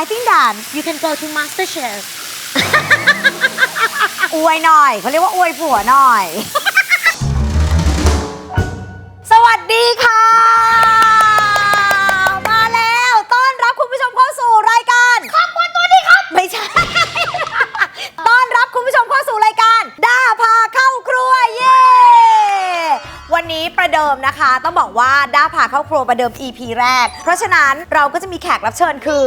I think that you can go to Master Chef อวยหน่อยเขาเรียกว่าอวยผัวหน่อย สวัสดีค่ะ มาแล้วต้อนรับคุณผู้ชมเข้าสู่รายการขอบคุณตัวดีครับ ไม่ใช่ ต้อนรับคุณผู้ชมเข้าสู่รายการด้าพาเข้าครัวเย้วันนี้ประเดิมนะคะ ต้องบอกว่าด้าพาเข้าครัวประเดิม EP แรก เพราะฉะนั้นเราก็จะมีแขกรับเชิญคือ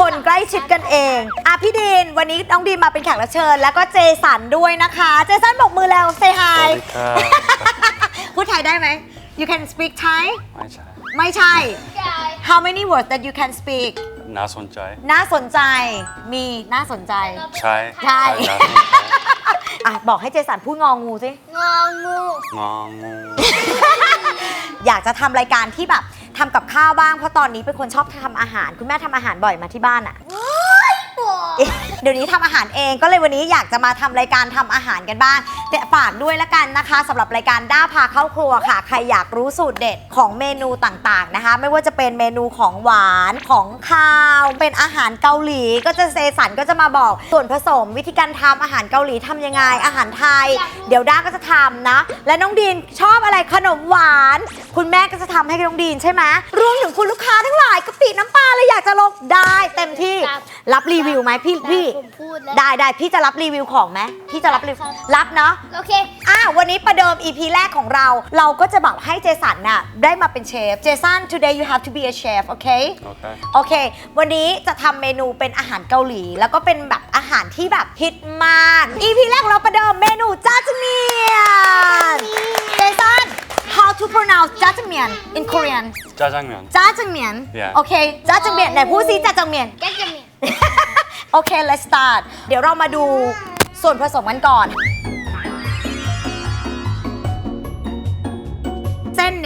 คนใกล้ชิดกันเองอะพี่ดินวันนี้น้องดินมาเป็นแขกรับเชิญ แล้วก็เจสันด้วยนะคะ เจสันบอกมือแล้ว say สวั hi สดีครับ พูดไทยได้ไหม you can speak Thai ไม่ใช่ ไม่ใช่ how many words that you can speak น่าสนใจ น่าสนใจ มีน่าสนใจ ใช่ใช่ น่าสนใจอะ บอกให้เจสันพูดงองูสิ งองูงองูอยากจะทำรายการที่แบบ ทำกับข้าวบ้างเพราะตอนนี้เป็นคนชอบทำอาหาร คุณแม่ทำอาหารบ่อยมาที่บ้านอะปวดเดี๋ยวนี้ทำอาหารเองก็เลยวันนี้อยากจะมาทำรายการทำอาหารกันบ้าง แต่ฝากด้วยละกันนะคะสำหรับรายการด้าพาเข้าครัวค่ะ ใครอยากรู้สูตรเด็ดของเมนูต่างๆนะคะ ไม่ว่าจะเป็นเมนูของหวานของข้าว เป็นอาหารเกาหลีก็จะเซสันก็จะมาบอกส่วนผสมวิธีการทำอาหารเกาหลีทำยังไง อาหารไทย เดี๋ยวด้าก็จะทำนะ และน้องดีนชอบอะไรขนมหวาน คุณแม่ก็จะทำให้น้องดีนใช่ไหมรวมถึงคุณลูกค้าทั้งหลายกะปิน้ำปลาเลยอยากจะลงได้เต็มที่รับรีวิวไหมพี่พี่ ผมพูดแล้ว ได้ได้พี่จะรับรีวิวของไหมพี่จะรับรีวิวครับรับเนาะโอเค อะวันนี้ประเดิม EP แรกของเรา เราก็จะแบบให้เจสันน่ะได้มาเป็นเชฟ เจสัน today you have to be a chef โอเคโอเคโอเค วันนี้จะทำเมนูเป็นอาหารเกาหลี แล้วก็เป็นแบบอาหารที่แบบฮิตมาก EP แรกของเราประเดิมเมนูจ้าจังเมียนเจสัน how to pronounce จ้าจังเมียน in Korean จ้าจังเมียนจ้าจังเมียน Yeah โอเคจ้าจังเมียนไหนพูดซิจ้าจังเมียน แกจะมี โอเค let's start เดี๋ยวเรามาดูส่วนผสมกันก่อน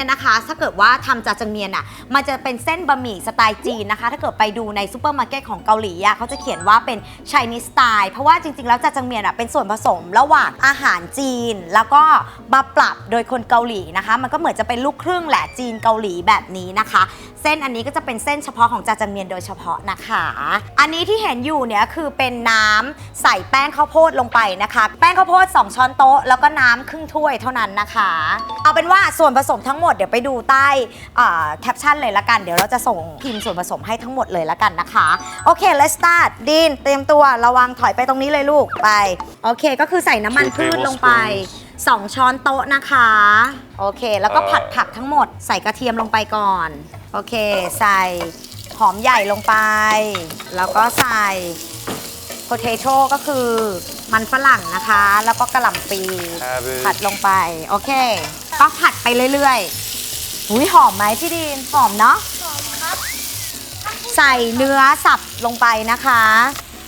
เส้นเนี่ยนะคะ ถ้าเกิดว่าทำจาจังเมียนอะ มันจะเป็นเส้นบะหมี่สไตล์จีนนะคะ ถ้าเกิดไปดูในซูเปอร์มาร์เก็ตของเกาหลีอะเขาจะเขียนว่าเป็น Chinese style เพราะว่าจริงๆ แล้วจาจังเมียนอะเป็นส่วนผสมระหว่างอาหารจีน แล้วก็มาปรับโดยคนเกาหลีนะคะ มันก็เหมือนจะเป็นลูกครึ่งแหละจีนเกาหลีแบบนี้นะคะ เส้นอันนี้ก็จะเป็นเส้นเฉพาะของจาจังเมียนโดยเฉพาะนะคะ อันนี้ที่เห็นอยู่เนี่ยคือเป็นน้ำใส่แป้งข้าวโพดลงไปนะคะ แป้งข้าวโพด 2 ช้อนโต๊ะแล้วก็น้ำครึ่งถ้วยเท่านั้นนะคะ เอาเป็นว่าส่วนผสมทั้งหมดเดี๋ยวไปดูใต้แคปชั่นเลยละกัน เดี๋ยวเราจะส่งพิมพ์ส่วนผสมให้ทั้งหมดเลยละกันนะคะโอเค let's start ดินเตรียมตัวระวังถอยไปตรงนี้เลยลูกไปโอเค ก็คือใส่น้ำมันพืชลงไป 2 ช้อนโต๊ะนะคะ โอเค แล้วก็ผัดผักทั้งหมดใส่กระเทียมลงไปก่อน โอเค ใส่หอมใหญ่ลงไป แล้วก็ใส่ potato ก็คือมันฝรั่งนะคะ แล้วก็กระหล่ำปี Cabbage ผัดลงไป โอเค ก็ผัดไปเรื่อยๆหุยหอมไหมพี่ดีน หอมเนาะหอมครับใส่เนื้อสับลงไปนะคะ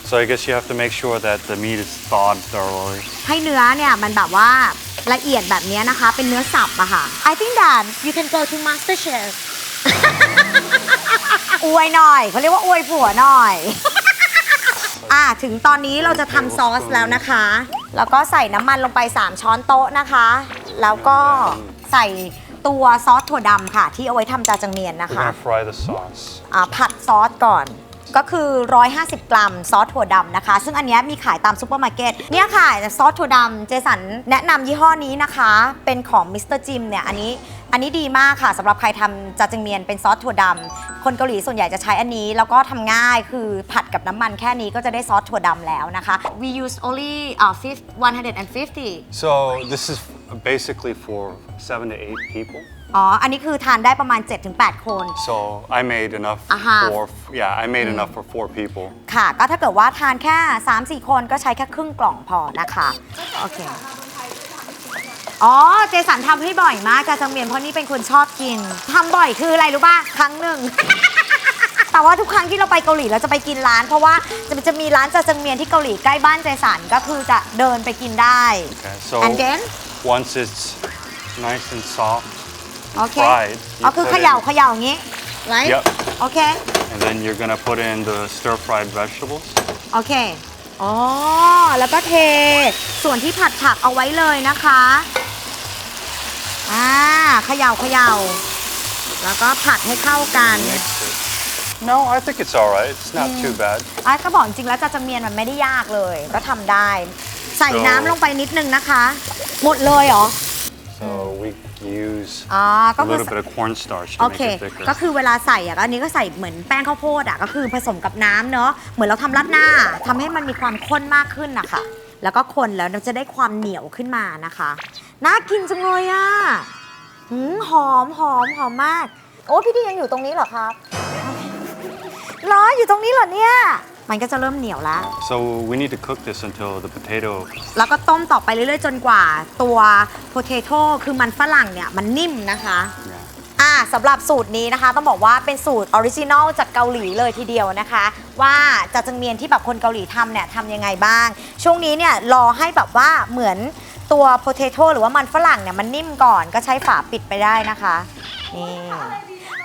so I guess you have to make sure that the meat is thawed thoroughly ให้เนื้อเนี่ยมันแบบว่าละเอียดแบบเนี้ยนะคะ เป็นเนื้อสับอะค่ะ I think that you can go to Master Chef อวยหน่อยเขาเรียกว่าอวยผัวหน่อย อะถึงตอนนี้เราจะทำซอสแล้วนะคะ แล้วก็ใส่น้ำมันลงไป 3 ช้อนโต๊ะนะคะ แล้วก็ใส่ตัวซอสถั่วดำค่ะ ที่เอาไว้ทำจาจังเมียนนะ we're คะ gonna fry the sauce อ่าผัดซอสก่อน ก็คือ 150 กรัมซอสถั่วดำนะคะ ซึ่งอันเนี้ยมีขายตามซูเปอร์มาร์เก็ตเนี่ยค่ะซอสถั่วดำเจสันแนะนำยี่ห้อนี้นะคะ เป็นของมิสเตอร์จิมเนี่ยอันนี้อันนี้ดีมากค่ะสำหรับใครทำจาจังเมียนเป็นซอสถั่วดำคนเกาหลีส่วนใหญ่จะใช้อันนี้ แล้วก็ทำง่ายคือผัดกับน้ำมันแค่นี้ก็จะได้ซอสถั่วดำแล้วนะคะ we use only uh, 150 so this is basically for seven to eight people อ๋อ อันนี้คือทานได้ประมาณ 7-8 คน so I made enough Aha. for yeah I made enough for four people ค่ะ ก็ถ้าเกิดว่าทานแค่ 3-4 คนก็ใช้แค่ครึ่งกล่องพอนะคะ โอเค อ๋อ เจสันทำให้บ่อยมากจาจังเมียนเพราะนี่เป็นคนชอบกิน ทำบ่อยคืออะไรรู้ป่ะ ครั้งหนึ่ง แต่ว่าทุกครั้งที่เราไปเกาหลีเราจะไปกินร้าน เพราะว่าจะจะมีร้านจาจังเมียนที่เกาหลีใกล้บ้านเจสันก็คือจะเดินไปกินได้ okay so and then once it's nice and soft โอเค fried อ๋อคือ put เขย่า in- เขย่าอย่างงี้ right Yep. โอเค and then you're gonna put in the stir fried vegetables โอเค อ๋อ แล้วก็เท ส่วนที่ผัดผักเอาไว้เลยนะคะ อ่าเขย่าเขย่า แล้วก็ผัดให้เข้ากัน mix it No, I think it's all right. It's not too bad. อะก็บอกจริงๆแล้วจาจังเมียนมันไม่ได้ยากเลย ก็ทำได้ ใส่น้ำลงไปนิดนึงนะคะ หมดเลยเหรอ So we use อ๋อ ก็ a คือ little bit of cornstarch to โอ make เค it thicker. ก็คือเวลาใส่อะก็อันนี้ก็ใส่เหมือนแป้งข้าวโพดอะก็คือผสมกับน้ำเนาะ เหมือนเราทำรัดหน้าทำให้มันมีความข้นมากขึ้นนะคะ แล้วก็คนแล้วเราจะได้ความเหนียวขึ้นมานะคะ น่ากินจังเลยอะหืมหอมหอมหอมมาก โอ้พี่ดียังอยู่ตรงนี้เหรอครับ เหรออยู่ตรงนี้เหรอเนี่ย มันก็จะเริ่มเหนียวแล้ว So we need to cook this until the potato แล้วก็ต้มต่อไปเรื่อยๆ จนกว่าตัวโพเทโต้คือมันฝรั่งเนี่ย มันนิ่มนะคะ yeah. อ่าสำหรับสูตรนี้นะคะ ต้องบอกว่าเป็นสูตรออริจินอลจากเกาหลีเลยทีเดียวนะคะ ว่าจาจังเมียนที่แบบคนเกาหลีทำเนี่ยทำยังไงบ้าง ช่วงนี้เนี่ยรอให้แบบว่าเหมือนตัวโพเทโต้หรือว่ามันฝรั่งเนี่ยมันนิ่มก่อนก็ใช้ฝาปิดไปได้นะคะนี่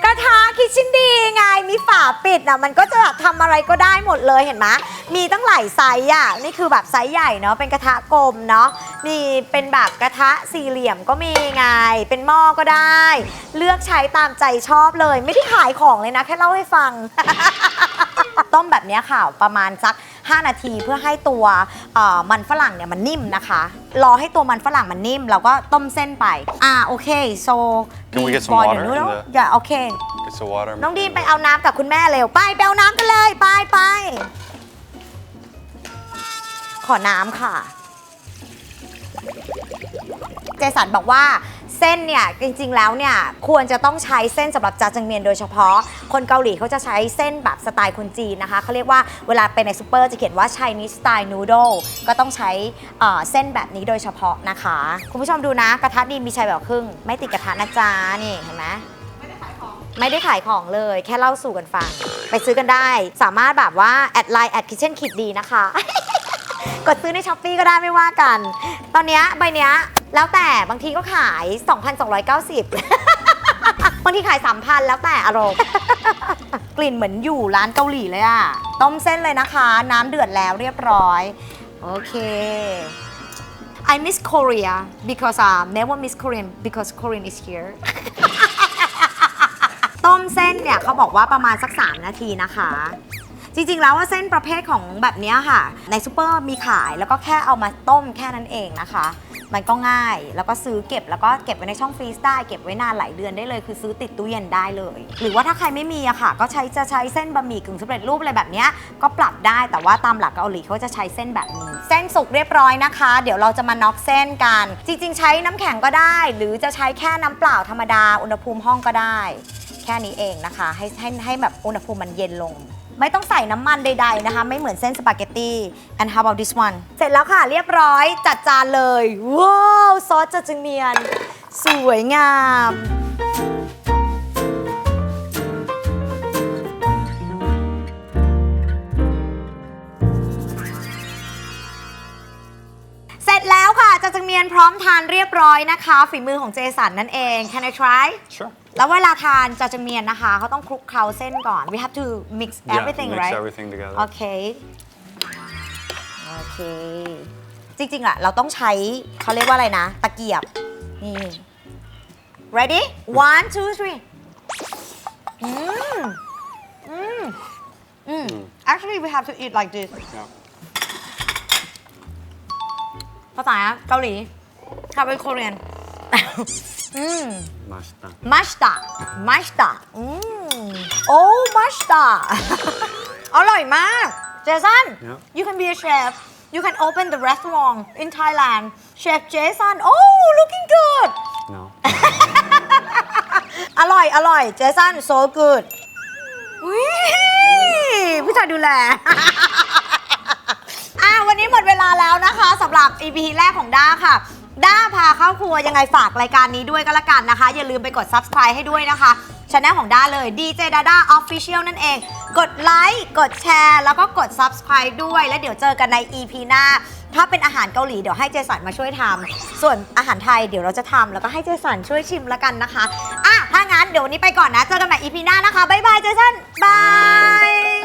กระทะคิดชินดีไงมีฝาปิดอะมันก็จะแบบทำอะไรก็ได้หมดเลยเห็นไหมมีตั้งหลายไซส์อะนี่คือแบบไซส์ใหญ่เนาะเป็นกระทะกลมเนาะมีเป็นแบบกระทะสี่เหลี่ยมก็มีไง เป็นหม้อก็ได้ เลือกใช้ตามใจชอบเลย ไม่ได้ขายของเลยนะ แค่เล่าให้ฟัง ต้มแบบเนี้ยค่ะประมาณสัก 5 นาทีเพื่อให้ตัวเอ่อมันฝรั่งเนี่ยมันนิ่มนะคะรอให้ตัวมันฝรั่งมันนิ่มเราก็ต้มเส้นไปอ่าโอเค so Can we get some boil the water in noodle the- อย่าโอเค Get some water. น้องดีมไปเอาน้ำกับคุณแม่เร็วไปไปเอาน้ำกันเลยไปไปขอน้ำค่ะ เจสันบอกว่า เส้นเนี่ยจริงๆแล้วเนี่ยควรจะต้องใช้เส้นสำหรับจาจังเมียนโดยเฉพาะ คนเกาหลีเขาจะใช้เส้นแบบสไตล์คนจีนนะคะเขาเรียกว่าเวลาไปในซูเปอร์จะเขียนว่า Chinese style noodle ก็ต้องใช้เอ่อเส้นแบบนี้โดยเฉพาะนะคะ คุณผู้ชมดูนะกระทะดีมีชัยแบบครึ่ง ไม่ติดกระทะนะจ๊ะนี่เห็นไหมไม่ได้ขายของเลยแค่เล่าสู่กันฟัง ไปซื้อกันได้ สามารถแบบว่า แอดไลน์แอดคิเช่นคิดดีนะคะ กดซื้อในช้อปปีก็ได้ไม่ว่ากัน ตอนเนี้ยใบเนี้ยแล้วแต่บางทีก็ขาย 2,290 บางทีขาย 3,000 แล้วแต่อารมณ์ กลิ่นเหมือนอยู่ร้านเกาหลีเลยอะต้มเส้นเลยนะคะ น้ำเดือดแล้วเรียบร้อย โอเค I miss Korea because um never miss Korean because Korean is here ต้มเส้นเนี่ยเขาบอกว่าประมาณสัก 3 นาทีนะคะ จริงๆ แล้วว่าเส้นประเภทของแบบนี้ค่ะ ในซูเปอร์มีขายแล้วก็แค่เอามาต้มแค่นั้นเองนะคะ มันก็ง่ายแล้วก็ซื้อเก็บแล้วก็เก็บไว้ในช่องฟรีซได้เก็บไว้นานหลายเดือนได้เลย คือซื้อติดตู้เย็นได้เลย หรือว่าถ้าใครไม่มีอะค่ะ ก็ใช้จะใช้เส้นบะหมี่กึ่งสำเร็จรูปอะไรแบบนี้ก็ปรับได้แต่ว่าตามหลักเกาหลีเขาจะใช้เส้นแบบนี้ เส้นสุกเรียบร้อยนะคะ เดี๋ยวเราจะมาน็อกเส้นกัน จริง ๆ ใช้น้ำแข็งก็ได้ หรือจะใช้แค่น้ำเปล่าธรรมดาอุณหภูมิห้องก็ได้ แค่นี้เองนะคะ ให้ให้ให้แบบอุณหภูมิมันเย็นลง ไม่ต้องใส่น้ำมันใดๆนะคะ ไม่เหมือนเส้นสปาเกตตี้ and how about this one เสร็จแล้วค่ะ เรียบร้อยจัดจานเลย ว้าว ซอสจัจึงเนียน สวยงาม พร้อมทานเรียบร้อยนะคะ ฝีมือของเจสันนั่นเอง Can I try Sure. แล้วเวลาทานจาจังเมียนนะคะเขาต้องคลุกเคล้าเส้นก่อน we have to mix Yeah, everything mix right everything together. โอเค โอเค จริงๆอะเราต้องใช้เขาเรียกว่าอะไรนะ ตะเกียบ นี่ ready one two three อืม อืม อืม actually we have to eat like this Yeah. ภาษาเกาหลี คาเป็น Korean อืม Mashita. มัชตามัชตาอืมโอ้มัชตาอร่อยมาก เจสัน Yeah. you can be a chef you can open the restaurant in Thailand Chef Jason oh looking good No. อร่อย อร่อย เจสัน so good วิผู้ชายดูแล อะวันนี้หมดเวลาแล้วนะคะสำหรับ EP แรกของด้าค่ะ ด้าพาเข้าครัวยังไงฝากรายการนี้ด้วยก็แล้วกันนะคะ อย่าลืมไปกด subscribe ให้ด้วยนะคะช anel ของด้าเลย DJ Dada Official นั่นเอง กดไลค์กดแชร์ แล้วก็กด subscribe ด้วย แล้วเดี๋ยวเจอกันใน EP หน้า ถ้าเป็นอาหารเกาหลีเดี๋ยวให้เจสันมาช่วยทำส่วนอาหารไทยเดี๋ยวเราจะทำแล้วก็ให้เจสันช่วยชิมแล้วกันนะคะอะถ้างั้นเดี๋ยววันนี้ไปก่อนนะเจอกันใหม่ EP หน้านะคะบ๊ายบายเจสันบาย